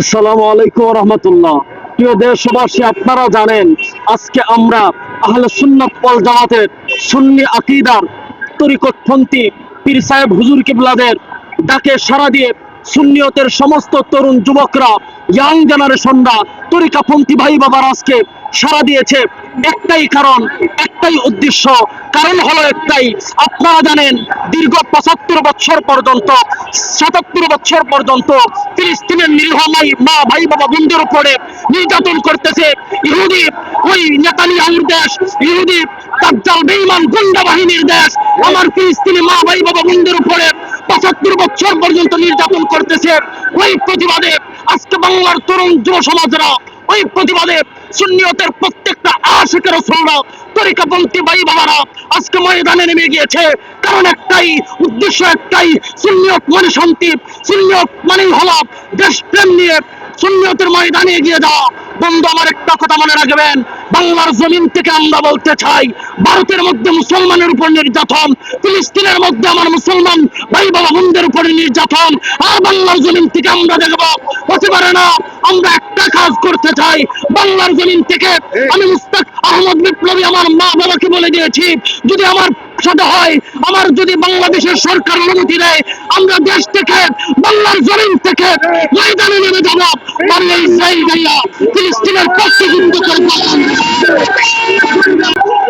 আসসালামু আলাইকুম রহমতুল্লাহ। প্রিয় দেশবাসী, আপনারা জানেন, আজকে আমরা আহলে সুন্নাত পল জামাতের সুন্নি আকিদার তরিকতপন্থী পীর সাহেব হুজুর কিবলাদের ডাকে সারা দিয়ে সুন্নিয়তের সমস্ত তরুণ যুবকরা ইয়াং জেনারেশনরা তরিকাপন্থী ভাই বাবার আজকে সাড়া দিয়েছে। একটাই কারণ, একটাই উদ্দেশ্য। কারণ হলো একটাই, আপনারা জানেন, দীর্ঘ পঁচাত্তর বছর পর্যন্ত, সাতাত্তর বছর পর্যন্ত ফিলিস্তিনের নিরীহ মাই মা, ভাই, বাবা, বোনদের উপরে নির্যাতন করতেছে। ইহুদি, ওই নেতানিয়াহুর দেশ, ইহুদি, দাজ্জাল, বেঈমান গুন্ডা বাহিনীর দেশ, আমার ফিলিস্তিনি মা, ভাই, বাবা, বোনদের উপরে পঁচাত্তর বছর পর্যন্ত নির্যাতন করতেছে। ওই প্রতিবাদে আজকে বাংলার তরুণ যুব সমাজরা ওই প্রতিবাদে সুন্নিয়তের প্রত্যেকটা আশেকের রসুলরা তরিকাপন্থী ভাই বাবারা আজকে ময়দানে নেমে গিয়েছে। কারণ একটাই উদ্দেশ্য, একটাই সুন্নিয়ত মানে শান্তি, সুন্নিয়ত মানেই হল দেশপ্রেম নিয়ে সুন্নিয়তের ময়দানে এগিয়ে যাওয়া। বন্ধু, আমার একটা কথা মনে রাখবেন। বাংলার জমিন থেকে আমরা বলতে চাই, ভারতের মধ্যে মুসলমানের উপর নির্যাতন, ফিলিস্তিনের মধ্যে আমার মুসলমান ভাই বাবা বোনদের উপরে নির্যাতন, আর বাংলার জমিন থেকে আমরা দেখব। হতে পারে না, আমরা একটা কাজ করতে চাই, বাংলার জমিন থেকে আমি মুস্তাক আহমদ বিপ্লবী আমার মা বাবাকে বলে দিয়েছি, যদি আমার সাথে হয়, আমার যদি বাংলাদেশের সরকার অনুমতি দেয়, আমরা দেশ থেকে, বাংলার জমিন থেকে ময়দানে নেমে যাব। বাংলা ইসরায়েল ভাইয়া ফিলিস্তিনের পক্ষে যুদ্ধ করব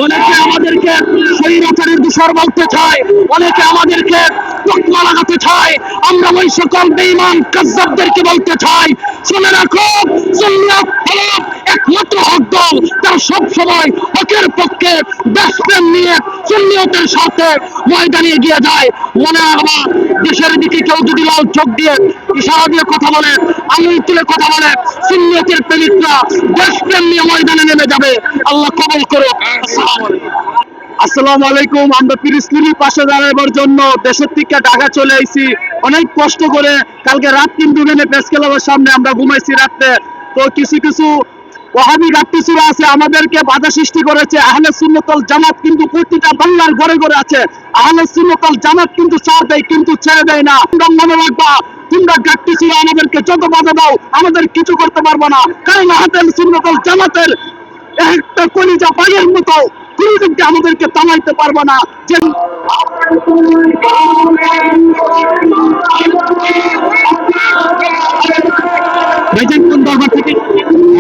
অনেকে আমাদেরকে স্বৈরাচারের দূষর বলতে চায়, অনেকে আমাদেরকে তকমা লাগাতে চায় আমরা ওই সকল বেঈমান, কাজ্জাবদেরকে বলতে চাই। শুনে রাখো, সুন্নাত হলো একমাত্র হক দল। তারা সব সময় হকের পক্ষে দেশপ্রেম নিয়ে সুন্নিয়তের সাথে ময়দানে এগিয়ে যায়। মনে রাখবা, দেশের দিকে কেউ যদি লাল চোখ দিয়ে ইশারা দিয়ে কথা বলে, আঙুল তুলে কথা বলে, সুন্নিয়তের প্রেমিকরা দেশপ্রেম নিয়ে ময়দানে নেমে যাবে। আল্লাহ কবল করো আসসালামু আলাইকুম আসসালামু আলাইকুম, আমরা পাশে দাঁড়াবার জন্য দেশের থেকে ঢাকা চলে আইছি। অনেক কষ্ট করে কালকে রাত কিন্তু এখানে প্রেস ক্লাবের সামনে আমরা ঘুমাইছি তো কিছু কিছু ওহাবি আছে, আমাদেরকে বাধা সৃষ্টি করেছে। আহলে সুন্নতল জামাত কিন্তু প্রতিটা বাংলার ঘরে ঘরে আছে। আহলে সুন্নতল জামাত কিন্তু ছাড় দেয়, কিন্তু ছেড়ে দেয় না। মনে রাখবা, তোমরা আমাদেরকে যত বাধা দাও, আমাদের কিছু করতে পারব না। কারণ আহলে সুন্নতল জামাতের একটা কলিজা মতো। কোনোদিনকে আমাদেরকে থামাইতে পারব না। যে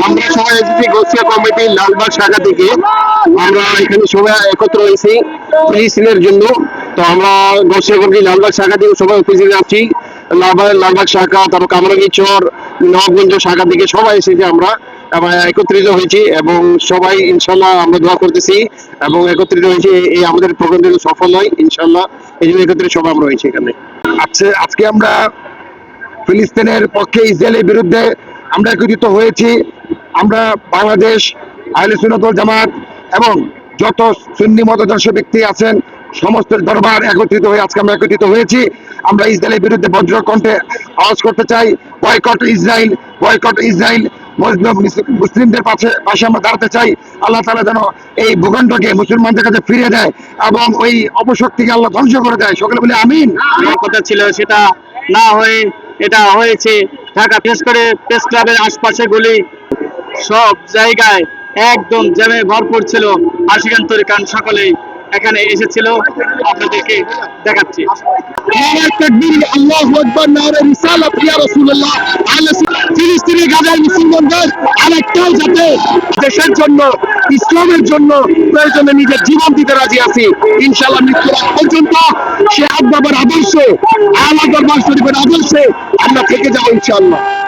আমরা সবাই এসেছি গোসিয়া কমিটির লালবাগ শাখা থেকে। আমরা এখানে সবাই একত্র হয়েছি জন্য। তো আমরা গোসিয়া কমিটি লালবাগ শাখা থেকে সবাই উপস্থিত আছি। লালবাগ লালবাগ শাখা তারপর কামরাঙ্গি চর নবগঞ্জ শাখা থেকে সবাই এসেছি আমরা। একত্রিত হয়েছি এবং সবাই ইনশাল্লাহ আমরা দোয়া করতেছি এবং একত্রিত হয়েছি এই- আমাদের প্রোগ্রাম যেন সফল হয়, ইনশাল্লাহ এই জন্য একত্রিত সবাই আমরা হয়েছি এখানে। আজকে আজকে আমরা ফিলিস্তিনের পক্ষে ইসরায়েলের বিরুদ্ধে আমরা একত্রিত হয়েছি। আমরা বাংলাদেশ, আহলে সুন্নতল জামাত এবং যত সুন্নি মতাদর্শ ব্যক্তি আছেন, সমস্ত দরবার একত্রিত হয়ে আজকে আমরা একত্রিত হয়েছি। আমরা ইসরায়েলের বিরুদ্ধে বজ্র কণ্ঠে আওয়াজ করতে চাই। বয়কট ইসরায়েল বয়কট ইসরায়েল মুসলিমদের পাশে পাশে আমরা দাঁড়াতে চাই। আল্লাহ তালা যেন এই ভূখণ্ডকে মুসলমানদের কাছে ফিরিয়ে দেয় এবং ওই অপশক্তিকে আল্লাহ ধ্বংস করে দেয়। সকলে বলে আমিন। কথা ছিল সেটা না হয়ে এটা হয়েছে ঢাকা বিশেষ করে প্রেস ক্লাবের আশপাশে গুলি। সব জায়গায় একদম জ্যামে ভরপুর ছিল। আশিকান তরিকান সকলেই। এখানে এসেছিল। আপনাদেরকে দেখাচ্ছি। আকবার দেশের জন্য, ইসলামের জন্য প্রয়োজনে নিজের জীবন দিতে রাজি আছি। ইনশাল্লাহ মৃত্যু পর্যন্ত সে আব্বাবার আদর্শে, আলা দরবার শরীফের আদর্শে আমরা থেকে যাব ইনশাআল্লাহ।